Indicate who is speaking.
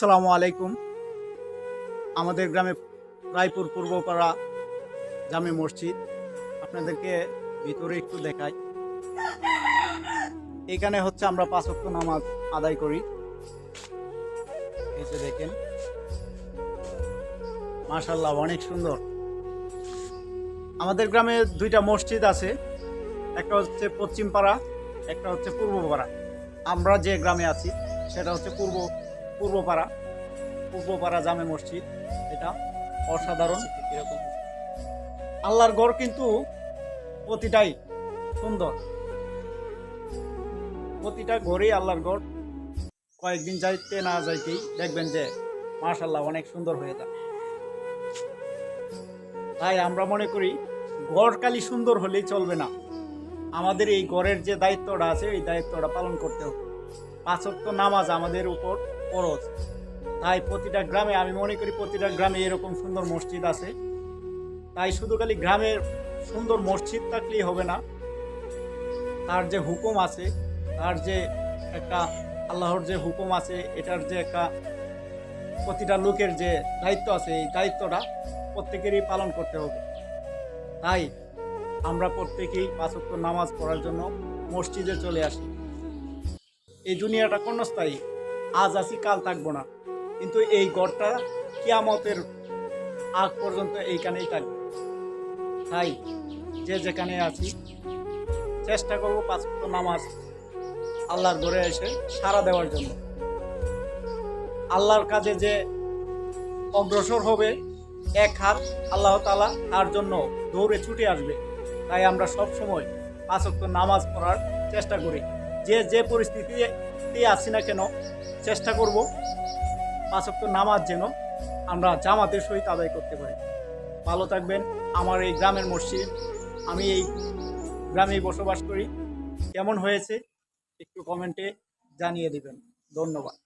Speaker 1: আসসালামু আলাইকুম। আমাদের গ্রামে রায়পুর পূর্বপাড়া জামে মসজিদ। আপনাদেরকে ভিতরে একটু দেখাই। এখানে হচ্ছে আমরা পাঁচ ওয়াক্ত নামাজ আদায় করি। এই যে দেখেন। মাশাল্লাহ অনেক সুন্দর। আমাদের গ্রামে দুইটা মসজিদ আছে। একটা হচ্ছে পশ্চিমপাড়া, একটা হচ্ছে পূর্বপাড়া। আমরা যে গ্রামে আছি, সেটা হচ্ছে পূর্ব পূর্বপাড়া পূর্বপাড়া জামে মসজিদ, এটা অসাধারণ। এরকম আল্লাহর গড় কিন্তু প্রতিটাই সুন্দর। প্রতিটা ঘরেই আল্লাহর গড় কয়েকদিন যাইতে না যাইতেই দেখবেন যে মাশাল্লাহ অনেক সুন্দর হয়ে যায়। তাই আমরা মনে করি গড় কালি সুন্দর হলেই চলবে না। আমাদের এই গড়ের যে দায়িত্বটা আছে, এই দায়িত্বটা পালন করতে হবে। পাঁচক্ত নামাজ আমাদের উপর ফরজ। তাই প্রতিটা গ্রামে, আমি মনে করি প্রতিটা গ্রামে এরকম সুন্দর মসজিদ আছে। তাই শুধু খালি গ্রামের সুন্দর মসজিদ থাকলেই হবে না। তার যে হুকুম আছে, তার যে একটা আল্লাহর যে হুকুম আছে, এটার যে একটা প্রতিটা লোকের যে দায়িত্ব আছে, এই দায়িত্বটা প্রত্যেকেরই পালন করতে হবে। তাই আমরা প্রত্যেকেই পাঁচক্ত নামাজ পড়ার জন্য মসজিদে চলে আসি। এই দুনিয়াটা ক্ষণস্থায়ী আজ আছি, কাল থাকব না। কিন্তু এই গড়টা কিয়ামতের আগ পর্যন্ত এইখানেই থাকবে। তাই যে যেখানে আছি, চেষ্টা করব পাঁচ নামাজ আল্লাহর ঘরে এসে সাড়া দেওয়ার জন্য। আল্লাহর কাজে যে অগ্রসর হবে, এক হাত আল্লাহ তালা তার জন্য দৌড়ে ছুটে আসবে। তাই আমরা সব সময় পাঁচ ওয়াক্ত নামাজ পড়ার চেষ্টা করি। যে যে পরিস্থিতিতে আসি না কেন, চেষ্টা করব পাঁচ ওয়াক্ত নামাজ যেন আমরা জামাতের সহিত আদায় করতে পারি। ভালো থাকবেন, আমার এই গ্রামের মসজিদ, আমি এই গ্রামেই বসবাস করি। কেমন হয়েছে একটু কমেন্টে জানিয়ে দিবেন। ধন্যবাদ।